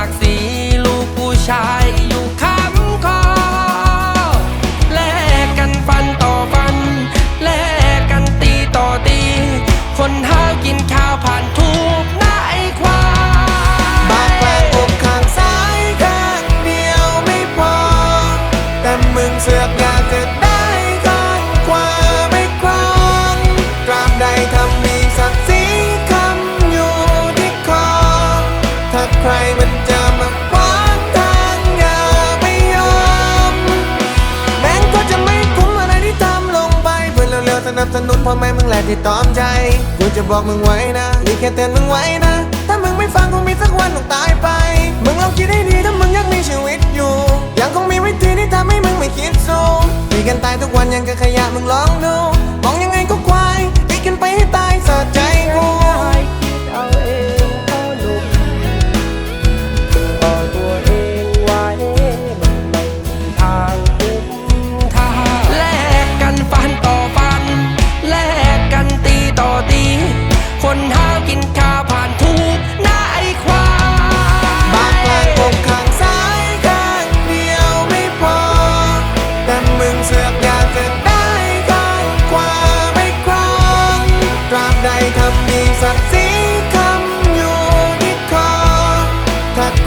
ศักสีลูกผู้ชาย และที่ตอมใจ กูจะบอกมึงไว้นะนี่แค่เตือนมึงไว้นะ ถ้ามึงไม่ฟังคงมีสักวันต้องตายไป มึงลองคิดให้ดีถ้ามึงยังมีชีวิตอยู่ ยังคงมีวิธีที่ทำให้มึงไม่คิดสูงมีกันตายทุกวันยังกับขยะมึงลองดู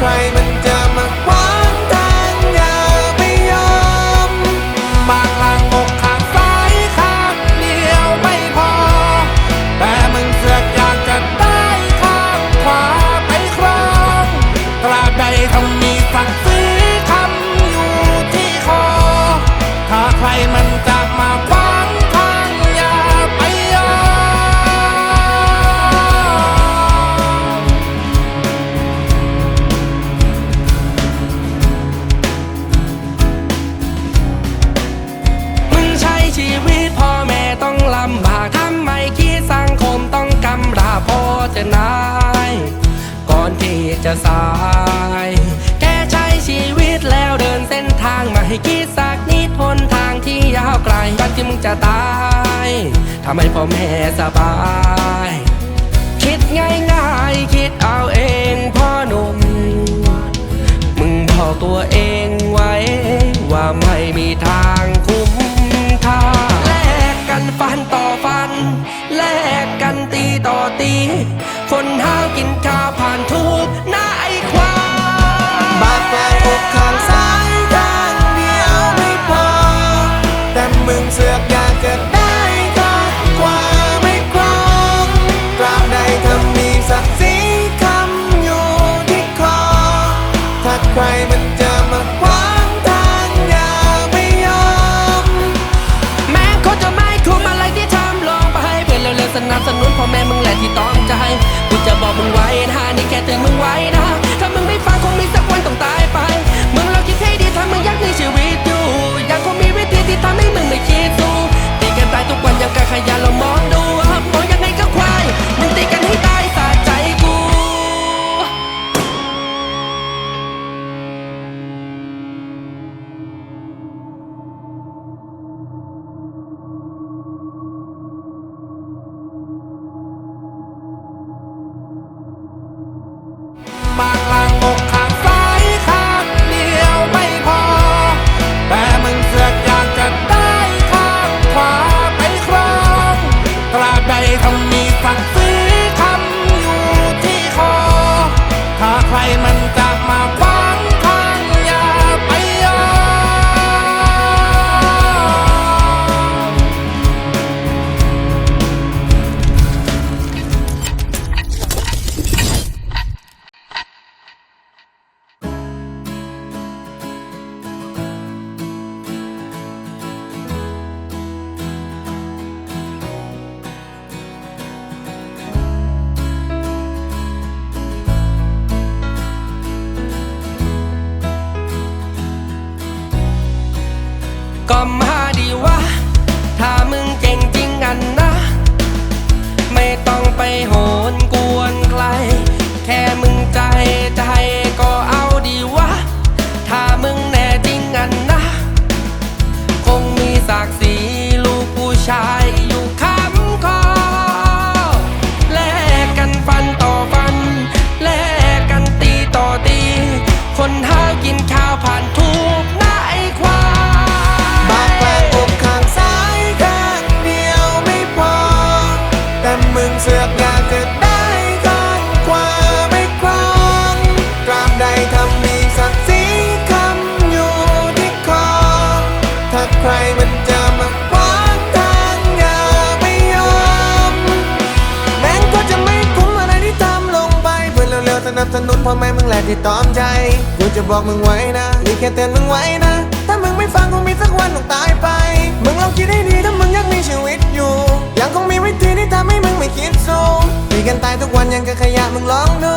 Right. จะตายทำให้พ่อแม่สบาย คิดง่ายง่ายคิดเอาเองพ่อหนุ่ม มึงบอกตัวเองไว้ ว่าไม่มีทางคู่ ชายอยู่คำคอแลกกันฟันต่อฟัน แลกกันตีต่อตี คนหากินข้าวผ่านทุ นับสนุนพ่อแม่มึงแหละที่ตอมใจ กูจะบอกมึงไว้นะ นี่แค่เตือนมึงไว้นะ ถ้ามึงไม่ฟังคงมีสักวันต้องตายไป มึงลองคิดให้ดีถ้ามึงยังมีชีวิตอยู่ ยังคงมีวิธีที่ทำให้มึงไม่คิดสูงตีกันตายทุกวันยังกัขยะมึงลองดู